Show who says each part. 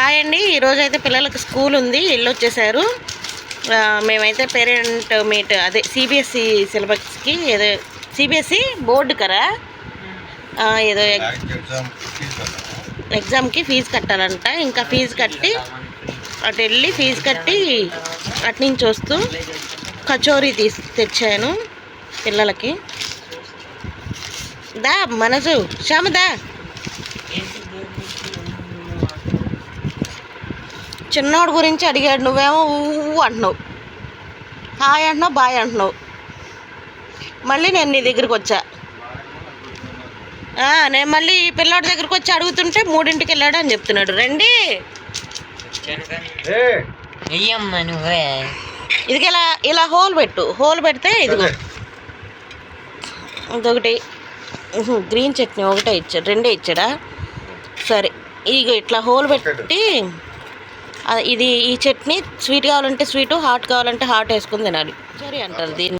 Speaker 1: Hi అండి. ఈరోజు అయితే పిల్లలకు స్కూల్ ఉంది. ఇల్లు వచ్చేసారు. మేమైతే పేరెంట్ మీట్ అదే సిబిఎస్ఈ సిలబస్కి ఏదో సిబిఎస్ఈ బోర్డు కదా? ఆ, ఏదో. ఎగ్జామ్కి ఫీజు కట్టాలంట. ఇంకా ఫీజు కట్టి అటు వెళ్ళి ఫీజు కట్టి అటు నుంచి వస్తూ కచోరీ తీసి తెచ్చాను పిల్లలకి. దా మనసు. శ్యామ దా చిన్నోడు గురించి అడిగాడు నువ్వేమో ఊ అంటున్నావు. హాయ్ అంటున్నావు బాయ్ అంటున్నావు. మళ్ళీ నేను నీ దగ్గరికి వచ్చా. ఆ, నేను మళ్ళీ ఈ పిల్లోడి దగ్గరికి వచ్చి అడుగుతుంటే మూడింటికి వెళ్ళాడు అని చెప్తున్నాడు. రండి. ఇదికి ఇలా ఇలా హోల్ పెట్టు. హోల్ పెడితే ఇదిగో. ఇదొకటి. ఉహు, గ్రీన్ చట్నీ ఒకటే ఇచ్చాడు రెండే ఇచ్చాడా? సరే ఇగో ఇట్లా హోల్ పెట్టి ఇది ఈ చట్నీ స్వీట్ కావాలంటే స్వీటు హాట్ కావాలంటే హాట్ వేసుకుని తినాలి. సరే అంటారు దీన్ని.